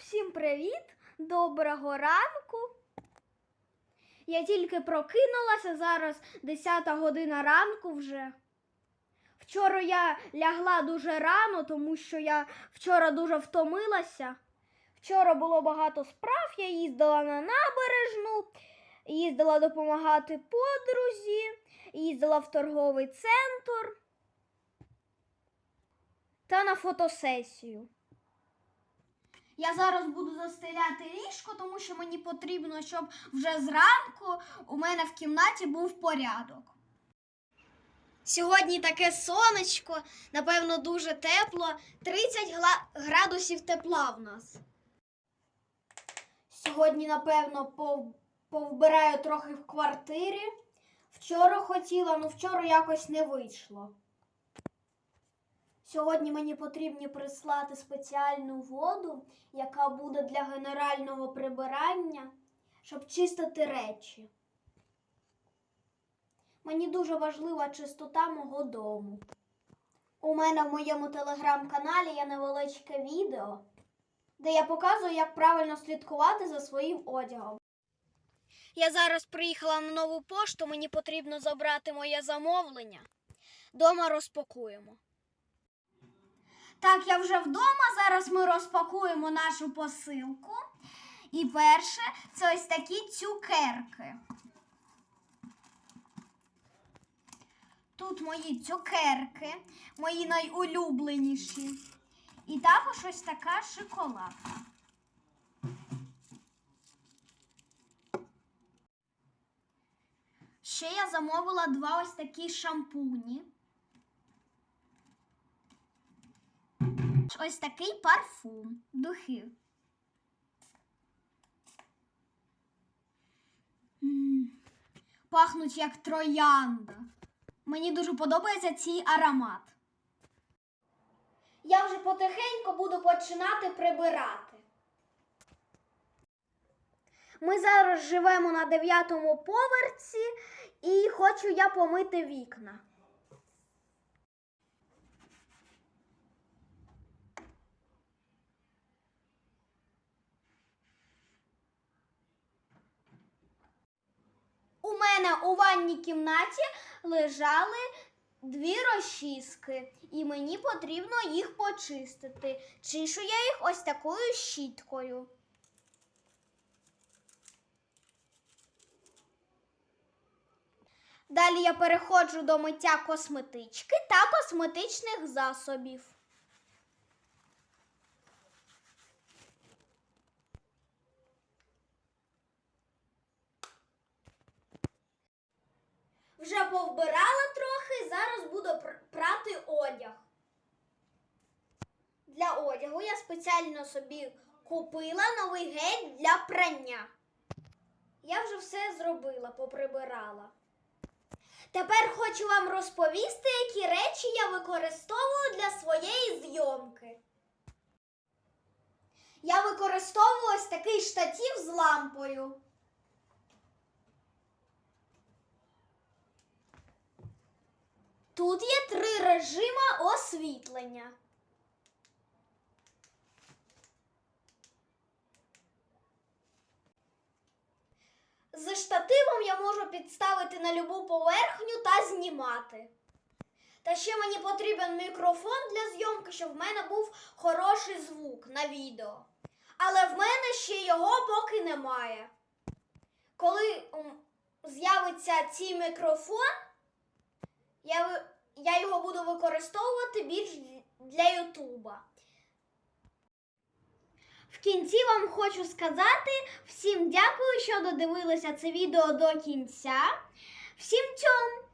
Всім привіт! Доброго ранку. Я тільки прокинулася зараз 10 година ранку вже. Вчора я лягла дуже рано, тому що я вчора дуже втомилася. Вчора було багато справ, я їздила на набережну, їздила допомагати подрузі, їздила в торговий центр та на фотосесію. Я зараз буду застеляти ліжко, тому що мені потрібно, щоб вже зранку у мене в кімнаті був порядок. Сьогодні таке сонечко, напевно, дуже тепло. 30 гла- градусів тепла в нас. Сьогодні, напевно, пов- повбираю трохи в квартирі. Вчора хотіла, але вчора якось не вийшло. Сьогодні мені потрібні прислати спеціальну воду, яка буде для генерального прибирання, щоб чистити речі. Мені дуже важлива чистота мого дому. У мене в моєму телеграм-каналі є невеличке відео, де я показую, як правильно слідкувати за своїм одягом. Я зараз приїхала на нову пошту, мені потрібно забрати моє замовлення. Дома розпакуємо. Так, я вже вдома. Зараз ми розпакуємо нашу посилку. І перше це ось такі цукерки. Тут мої цукерки, мої найулюбленіші. І також ось така шоколадка. Ще я замовила два ось такі шампуні. Ось такий парфум, духи. Пахнуть як троянда. Мені дуже подобається цей аромат. Я вже потихеньку буду починати прибирати. Ми зараз живемо на дев'ятому поверсі і хочу я помити вікна. У мене у ванній кімнаті лежали дві розчіски, і мені потрібно їх почистити. Чишу я їх ось такою щіткою. Далі я переходжу до миття косметички та косметичних засобів. Вже повбирала трохи, зараз буду прати одяг. Для одягу я спеціально собі купила новий гель для прання. Я вже все зробила, поприбирала. Тепер хочу вам розповісти, які речі я використовую для своєї зйомки. Я використовую ось такий штатів з лампою. Тут є три режима освітлення. З штативом я можу підставити на любу поверхню та знімати. Та ще мені потрібен мікрофон для зйомки, щоб в мене був хороший звук на відео. Але в мене ще його поки немає. Коли з'явиться цей мікрофон, буду використовувати більш для Ютуба. В кінці вам хочу сказати всім дякую, що додивилися це відео до кінця. Всім цьому!